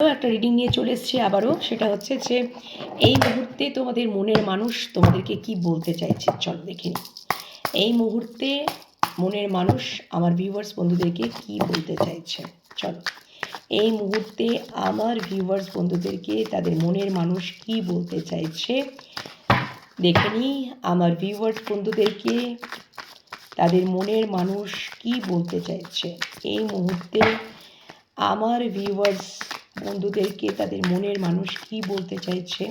একটা রিডিং নিয়ে চলে এসেছি আবারও। সেটা হচ্ছে যে, এই মুহূর্তে তোমাদের মনের মানুষ তোমাদেরকে কি বলতে চাইছে? চলো দেখে এই মুহূর্তে মনের মানুষ আমার ভিউয়ার্স বন্ধুদেরকে কি বলতে চাইছে? চলো। এই মুহূর্তে আমার ভিউয়ার্স বন্ধুদেরকে তাদের মনের মানুষ কি বলতে চাইছে? দেখে আমার ভিউয়ার্স বন্ধুদেরকে তাদের মনের মানুষ কি বলতে চাইছে? এই মুহূর্তে আমার ভিউয়ার্স বন্ধুদেরকে তাদের মনের মানুষ কি বলতে চাইছে?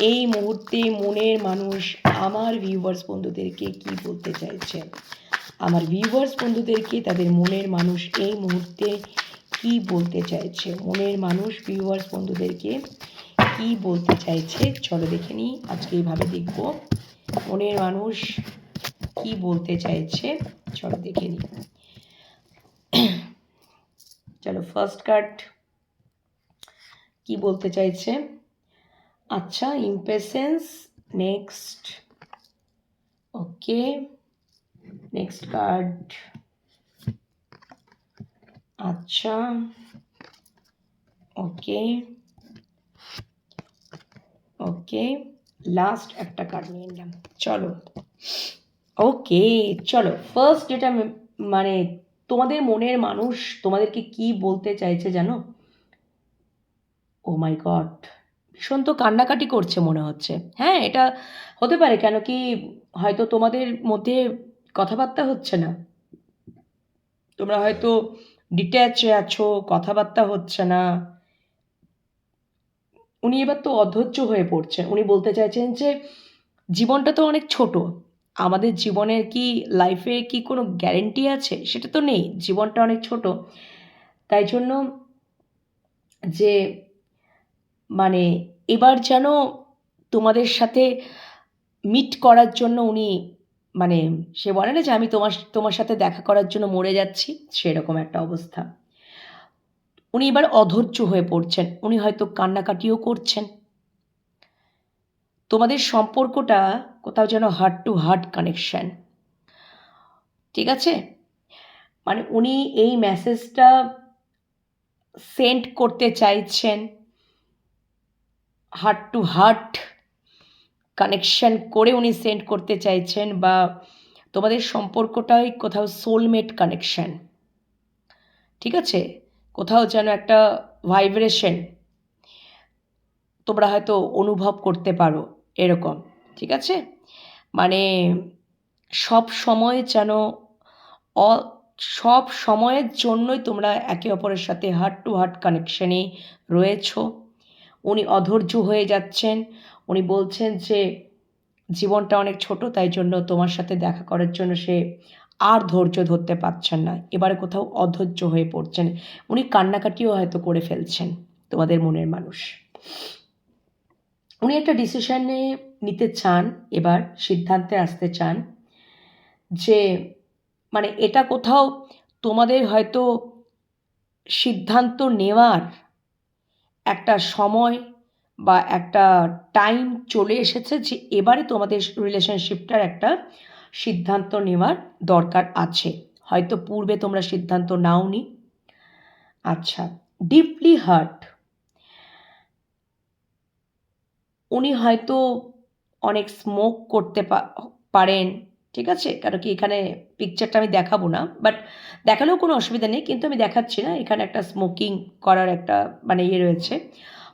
এই মুহূর্তে মনের মানুষ আমার ভিউয়ার্স বন্ধুদেরকে কি বলতে চাইছে? আমার ভিউয়ার্স বন্ধুদেরকে তাদের মনের মানুষ এই মুহূর্তে কি বলতে চাইছে? মনের মানুষ ভিউয়ার্স বন্ধুদেরকে কি বলতে চাইছে? চলো দেখে নিই, আজকে এইভাবে দেখব। মনের মানুষ কি বলতে চাইছে? চলো দেখে নিই। চলো ফার্স্ট কার্ড কি বলতে চাইছে? আচ্ছা impatience next okay next card আচ্ছা ওকে ওকে লাস্ট একটা কার্ড নিয়ে নিলাম। চলো। ওকে চলো। ফার্স্ট যেটা মানে তোমাদের মনের মানুষ তোমাদেরকে কি বলতে চাইছে জানো? ও মাই গড ভীষণ তো কান্নাকাটি করছে মনে হচ্ছে। হ্যাঁ এটা হতে পারে, কেন কি হয়তো তোমাদের মধ্যে কথাবার্তা হচ্ছে না। তোমরা হয়তো ডিট্যাচে আছো, কথাবার্তা হচ্ছে না। উনি এবার তো অধৈর্য হয়ে পড়ছেন। উনি বলতে চাইছেন যে, জীবনটা তো অনেক ছোট। আমাদের জীবনের কি লাইফে কি কোনো গ্যারেন্টি আছে? সেটা তো নেই। জীবনটা অনেক ছোট। তাই জন্য যে মানে এবার যেন তোমাদের সাথে মিট করার জন্য উনি মানে সে বলে না যে আমি তোমার তোমার সাথে দেখা করার জন্য মরে যাচ্ছি, সেরকম একটা অবস্থা। উনি এবার অধৈর্য হয়ে পড়ছেন, উনি হয়তো কান্নাকাটিও করছেন। তোমাদের সম্পর্কটা কোথাও যেন হার্ট টু হার্ট কানেকশন ঠিক আছে? মানে উনি এই মেসেজটা সেন্ড করতে চাইছেন। হার্ট টু হার্ট কানেকশন করে উনি সেন্ড করতে চাইছেন বা তোমাদের সম্পর্কটাই কোথাও সোলমেট কানেকশন ঠিক আছে? কোথাও যেন একটা ভাইব্রেশন তোমরা হয়তো অনুভব করতে পারো এরকম, ঠিক আছে? মানে সব সময় যেন অ, সব সময়ের জন্যই তোমরা একে অপরের সাথে হার্ট টু হার্ট কানেকশানে রয়েছো। উনি অধৈর্য হয়ে যাচ্ছেন। উনি বলছেন যে, জীবনটা অনেক ছোট, তাই জন্য তোমার সাথে দেখা করার জন্য সে আর ধৈর্য ধরতে পারছেন না। এবারে কোথাও অধৈর্য হয়ে পড়ছেন। উনি কান্নাকাটিও হয়তো করে ফেলছেন, তোমাদের মনের মানুষ। উনি একটা ডিসিশনে নিতে চান, এবার সিদ্ধান্তে আসতে চান যে মানে এটা কোথাও তোমাদের হয়তো সিদ্ধান্ত নেওয়ার একটা সময় বা একটা টাইম চলে এসেছে যে এবারে তোমাদের রিলেশনশিপটার একটা সিদ্ধান্ত নেওয়ার দরকার আছে। হয়তো পূর্বে তোমরা সিদ্ধান্ত নাওনি। আচ্ছা ডিপলি হার্ট উনি হয়তো অনেক স্মোক করতে পারেন। ঠিক আছে? কারণ কি এখানে পিকচারটা আমি দেখাবো না বাট দেখালেও কোনো অসুবিধা নেই, কিন্তু আমি দেখাচ্ছি না। এখানে একটা স্মোকিং করার একটা মানে ইয়ে রয়েছে।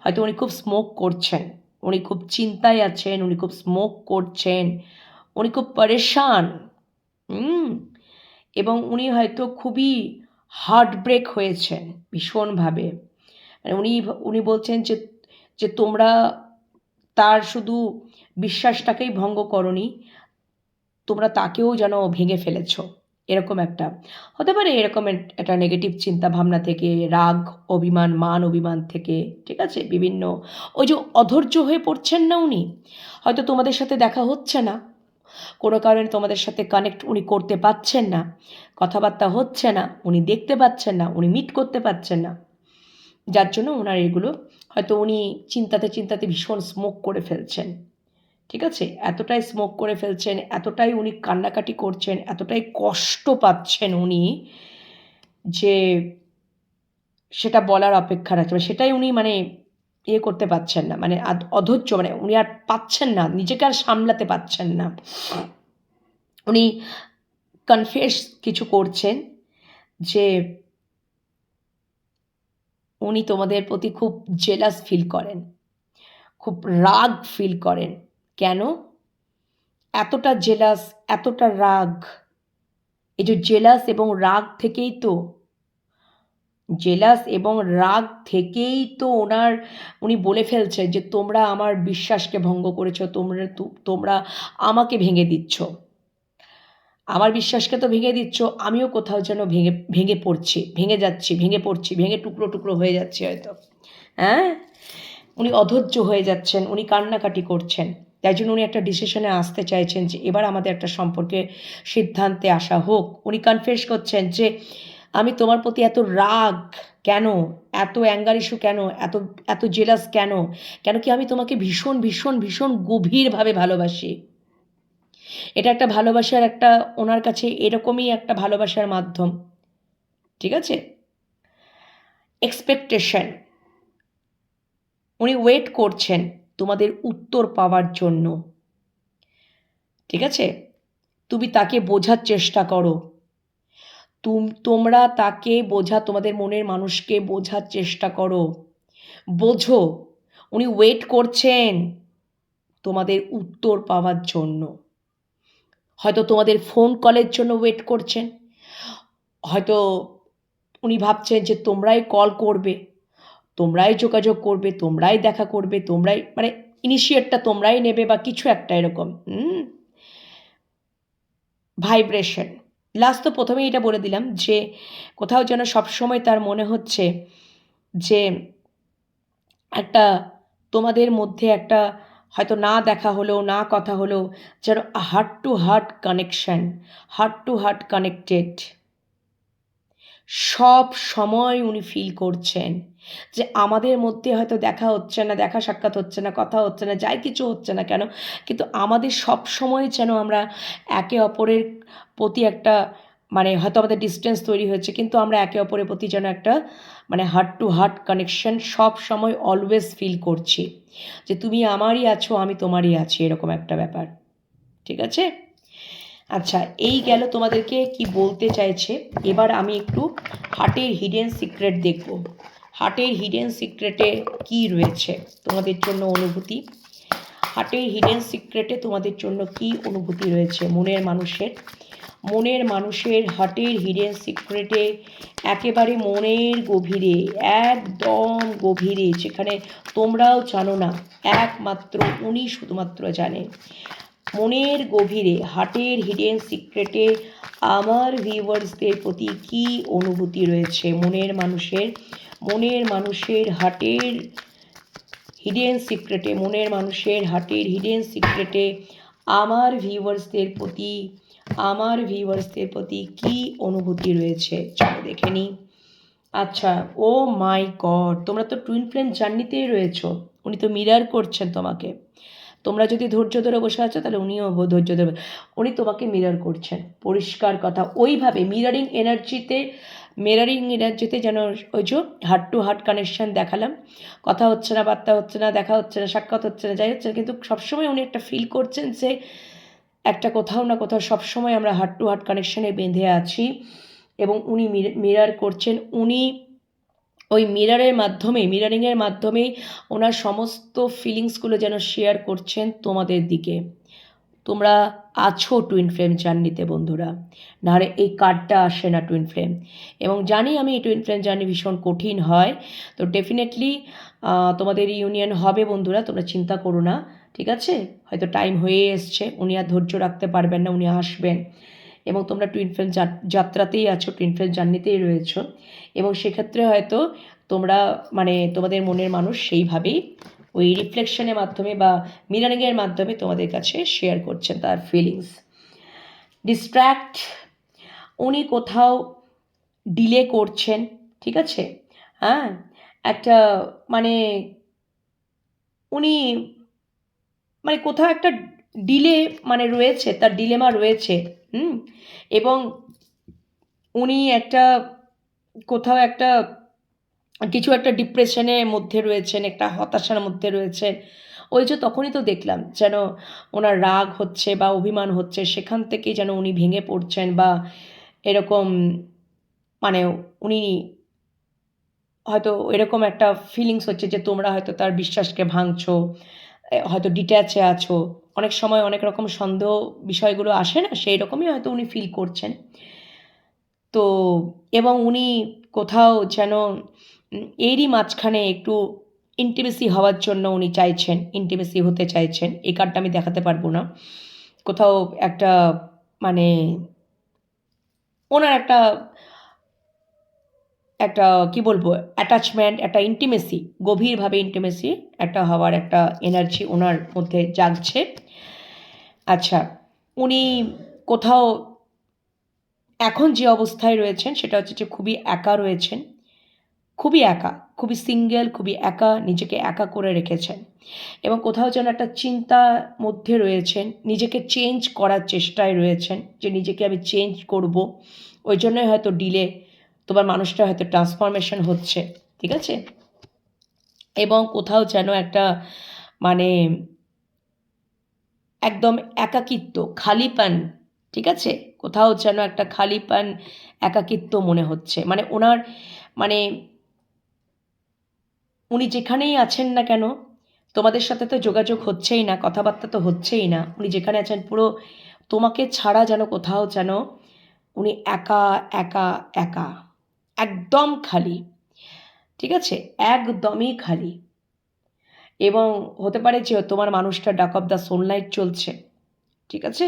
হয়তো উনি খুব স্মোক করছেন, উনি খুব চিন্তায় আছেন, উনি খুব স্মোক করছেন, উনি খুব পরেশান এবং উনি হয়তো খুবই হার্ট ব্রেক হয়েছেন ভীষণভাবে। মানে উনি উনি বলছেন যে যে তোমরা তার শুধু বিশ্বাসটাকেই ভঙ্গ করনি তোমরা তাকেও যেন ভেঙে ফেলেছ। এরকম একটা, হতে পারে এরকম একটা নেগেটিভ চিন্তা ভাবনা থেকে, রাগ, অভিমান, মান অভিমান থেকে, ঠিক আছে? বিভিন্ন, ওই যে অধৈর্য হয়ে পড়ছেন না উনি? হয়তো তোমাদের সাথে দেখা হচ্ছে না। কোনো কারণে তোমাদের সাথে কানেক্ট উনি করতে পারছেন না। কথাবার্তা হচ্ছে না, উনি দেখতে পাচ্ছেন না, উনি মিট করতে পারছেন না। যার জন্য ওনার এগুলো হয়তো উনি চিন্তাতে চিন্তাতে ভীষণ স্মোক করে ফেলছেন। ঠিক আছে? এতটাই স্মোক করে ফেলছেন, এতটাই উনি কান্নাকাটি করছেন, এতটাই কষ্ট পাচ্ছেন উনি যে সেটা বলার অপেক্ষা রাখছে। মানে সেটাই উনি মানে ইয়ে করতে পারছেন না মানে অধৈর্য মানে উনি আর পাচ্ছেন না, নিজেকে আর সামলাতে পারছেন না। উনি কনফেস কিছু করছেন যে উনি তোমাদের প্রতি খুব জেলাস ফিল করেন, খুব রাগ ফিল করেন। কেন? এতটা জেলাস, এতটা রাগ। এই যে জেলাস এবং রাগ থেকেই তো, জেলাস এবং রাগ থেকেই তো ওনার, উনি বলে ফেলছেন যে, তোমরা আমার বিশ্বাসকে ভঙ্গ করেছ, তোমরা তোমরা আমাকে ভেঙে দিচ্ছ। আমার বিশ্বাসকে তো ভেঙে দিচ্ছ, আমিও কোথাও যেন ভেঙে ভেঙে পড়ছি, ভেঙে যাচ্ছি, ভেঙে পড়ছি, ভেঙে টুকরো টুকরো হয়ে যাচ্ছি হয়তো। হ্যাঁ? উনি অধৈর্য হয়ে যাচ্ছেন, উনি কান্নাকাটি করছেন। তাই জন্য উনি একটা ডিসিশনে আসতে চাইছেন যে এবার আমাদের একটা সম্পর্কে সিদ্ধান্তে আসা হোক। উনি কনফেস করছেন যে, আমি তোমার প্রতি এত রাগ কেন? এত অ্যাঙ্গার ইস্যু কেন? এত এত জেলাস কেন? কেন কি আমি তোমাকে ভীষণ ভীষণ ভীষণ গভীরভাবে ভালোবাসি? এটা একটা ভালোবাসার একটা, ওনার কাছে এরকমই একটা ভালোবাসার মাধ্যম। ঠিক আছে? এক্সপেকটেশন উনি ওয়েট করছেন। তোমাদের উত্তর পাওয়ার জন্য। ঠিক আছে? তুমি তাকে বোঝার চেষ্টা করো। তুম, তোমরা তাকে বোঝা, তোমাদের মনের মানুষকে বোঝার চেষ্টা করো। বোঝো, উনি ওয়েট করছেন তোমাদের উত্তর পাওয়ার জন্য। হয়তো তোমাদের ফোন কলের জন্য ওয়েট করছেন। হয়তো উনি ভাবছেন যে তোমরাই কল করবে। তোমরাই যোগাযোগ করবে, তোমরাই দেখা করবে, তোমরাই মানে ইনিশিয়েটটা তোমরাই নেবে বা কিছু একটা এরকম ভাইব্রেশন লাস্ট তো প্রথমেই এটা বলে দিলাম যে, কোথাও যেন সবসময় তার মনে হচ্ছে যে, একটা তোমাদের মধ্যে একটা হয়তো না দেখা হলো না কথা হলো যেন heart to heart connection heart to heart connected সব সময় উনি ফিল করছেন যে আমাদের মধ্যে হয়তো দেখা হচ্ছে না, দেখা সাক্ষাৎ হচ্ছে না, কথা হচ্ছে না, যাই কিছু হচ্ছে না কেন, কিন্তু আমাদের সব সময় যেন আমরা একে অপরের প্রতি একটা মানে হয়তো আমাদের ডিস্টেন্স তৈরি হয়েছে, কিন্তু আমরা একে অপরের প্রতি যেন একটা মানে হার্ট টু হার্ট কানেকশন সব সময় অলওয়েজ ফিল করছি যে তুমি আমারই আছো, আমি তোমারই আছি, এরকম একটা ব্যাপার, ঠিক আছে? আচ্ছা এই গেল তোমাদেরকে কি বলতে চাইছে? এবার আমি একটু হার্টের হিডেন সিক্রেট দেখব। হার্টের হিডেন সিক্রেটে কি রয়েছে তোমাদের জন্য অনুভূতি? হার্টের হিডেন সিক্রেটে তোমাদের জন্য কি অনুভূতি রয়েছে মনের মানুষের? মনের মানুষের হার্টের হিডেন সিক্রেটে একেবারে মনের গভীরে, একদম গভীরে, যেখানে তোমরাও জানো না, একমাত্র উনি শুধুমাত্র জানেন মনের গভীরে, হার্টের হিডেন সিক্রেটে আমার ভিউয়ার্সদের প্রতি কী অনুভূতি রয়েছে? মনের মানুষের মনের মানুষের হার্টের হিডেন সিক্রেটে মনের মানুষের হার্টের হিডেন সিক্রেটে আমার ভিউয়ার্সদের প্রতি, আমার ভিউয়ার্সদের প্রতি কী অনুভূতি রয়েছে? চলো দেখে নিই। আচ্ছা ও মাই গড তোমরা তো টুইন ফ্লেম জার্নিতেই রয়েছো। উনি তো মিরার করছেন তোমাকে। তোমরা যদি ধৈর্য ধরে বসে আছো, তাহলে উনিও ধৈর্য ধরে উনি তোমাকে মিরার করছেন। পরিষ্কার কথা। ওইভাবে মিরারিং এনার্জিতে মিরারিং এনার্জিতে যেন ওই যে হার্ট টু হার্ট কানেকশান দেখালাম। কথা হচ্ছে না, বার্তা হচ্ছে না, দেখা হচ্ছে না, সাক্ষাৎ হচ্ছে না, যাই হচ্ছে না, কিন্তু সবসময় উনি একটা ফিল করছেন যে একটা কোথাও না কোথাও সবসময় আমরা হার্ট টু হার্ট কানেকশানে বেঁধে আছি এবং উনি মিরার করছেন। উনি ওই মিরারের মাধ্যমে মিরারিংয়ের মাধ্যমেই ওনার সমস্ত ফিলিংসগুলো যেন শেয়ার করছেন তোমাদের দিকে। তোমরা আছো টুইন ফ্লেম জার্নিতে বন্ধুরা। নাহলে এই কার্ডটা আসে না টুইন ফ্লেম এবং জানি আমি এই টুইন ফ্লেম জার্নি ভীষণ কঠিন হয়। তো ডেফিনেটলি তোমাদের ইউনিয়ন হবে বন্ধুরা, তোমরা চিন্তা করো না, ঠিক আছে? হয়তো টাইম হয়ে এসছে, উনি আর ধৈর্য রাখতে পারবেন না, উনি আসবেন। এবং তোমরা টুইন যাত্রাতেই আছো টুইন জার্নিতেই রয়েছো। এবং সেক্ষেত্রে হয়তো তোমরা মানে তোমাদের মনের মানুষ সেইভাবেই ওই রিফ্লেকশনের মাধ্যমে বা মিরারিংয়ের মাধ্যমে তোমাদের কাছে শেয়ার করছেন তার ফিলিংস ডিস্ট্র্যাক্ট উনি কোথাও ডিলে করছেন, ঠিক আছে? হ্যাঁ? একটা মানে উনি মানে কোথাও একটা ডিলে মানে রয়েছে, তার ডিলেমা রয়েছে, হুম? এবং উনি একটা, কোথাও একটা, কিছু একটা ডিপ্রেশনের মধ্যে রয়েছেন, একটা হতাশার মধ্যে রয়েছেন। ওই যে তখনই তো দেখলাম যেন ওনার রাগ হচ্ছে বা অভিমান হচ্ছে, সেখান থেকেই যেন উনি ভেঙে পড়ছেন বা এরকম মানে উনি হয়তো এরকম একটা ফিলিংস হচ্ছে যে তোমরা হয়তো তার বিশ্বাসকে ভাঙছো হয়তো ডিট্যাচে আছো। অনেক সময় অনেক রকম সন্দেহ বিষয়গুলো আসে না, সেই রকমই হয়তো উনি ফিল করছেন। তো এবং উনি কোথাও যেন এরই মাঝখানে একটু ইন্টিমেসি হওয়ার জন্য উনি চাইছেন ইন্টিমেসি হতে চাইছেন। এই কার্ডটা আমি দেখাতে পারব না। কোথাও একটা মানে ওনার একটা একটা কি বলব অ্যাটাচমেন্ট একটা ইন্টিমেসি গভীরভাবে ইন্টিমেসি একটা হওয়ার একটা এনার্জি ওনার মধ্যে জাগছে। আচ্ছা উনি কোথাও এখন যে অবস্থায় রয়েছেন সেটা হচ্ছে যে খুবই একা রয়েছেন, খুবই একা, খুবই সিঙ্গেল খুবই একা, নিজেকে একা করে রেখেছেন এবং কোথাও যেন একটা চিন্তা মধ্যে রয়েছেন, নিজেকে চেঞ্জ করার চেষ্টায় রয়েছেন যে নিজেকে আমি চেঞ্জ করব, ওই জন্যই হয়তো ডিলে তোমার মানুষটা হয়তো ট্রান্সফরমেশন হচ্ছে, ঠিক আছে? এবং কোথাও যেন একটা মানে একদম একাকিত্ব, খালি খালিপান ঠিক আছে? কোথাও যেন একটা খালি খালিপান একাকিত্ব মনে হচ্ছে। মানে ওনার মানে উনি যেখানেই আছেন না কেন, তোমাদের সাথে তো যোগাযোগ হচ্ছেই না, কথাবার্তা তো হচ্ছেই না, উনি যেখানে আছেন পুরো তোমাকে ছাড়া যেন কোথাও যেন উনি একা একা একা, একদম খালি, ঠিক আছে? একদমই খালি। এবং হতে পারে যে তোমার মানুষটা ডাক অফ দ্য সোনলাইট চলছে, ঠিক আছে?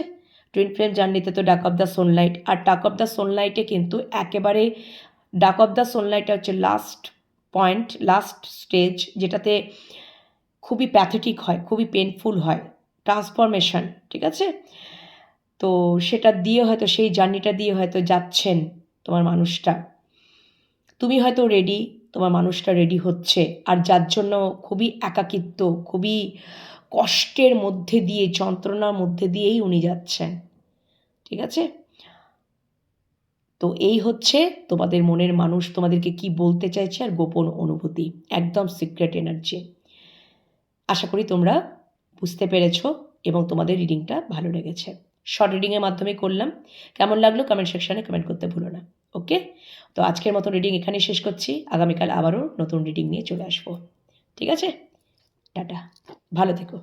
টুইন ফ্লেম জার্নিতে তো ডাক অফ দ্য সোনলাইট, আর ডাক অফ দ্য সোনলাইটে কিন্তু একেবারে ডাক অফ দ্য সোনলাইটটা হচ্ছে লাস্ট পয়েন্ট লাস্ট স্টেজ যেটাতে খুবই প্যাথেটিক হয়, খুবই পেনফুল হয় ট্রান্সফরমেশন ঠিক আছে? তো সেটা দিয়ে হয়তো, সেই জার্নিটা দিয়ে হয়তো যাচ্ছেন তোমার মানুষটা। তুমি হয়তো রেডি তোমার মানুষটা রেডি হচ্ছে। আর যার জন্য খুবই একাকিত্ব, খুবই কষ্টের মধ্যে দিয়ে, যন্ত্রণার মধ্যে দিয়েই উনি যাচ্ছেন। ঠিক আছে? তো এই হচ্ছে তোমাদের মনের মানুষ, তোমাদেরকে কি বলতে চাইছে আর গোপন অনুভূতি, একদম সিক্রেট এনার্জি আশা করি তোমরা বুঝতে পেরেছ এবং তোমাদের রিডিংটা ভালো লেগেছে। শর্ট রিডিংয়ের মাধ্যমে করলাম। কেমন লাগল? কমেন্ট সেকশানে কমেন্ট করতে ভুলো না। ওকে তো আজকের মতো রিডিং এখানেই শেষ করছি। আগামীকাল আবারও নতুন রিডিং নিয়ে চলে আসব। ঠিক আছে? টাটা। ভালো থেকো।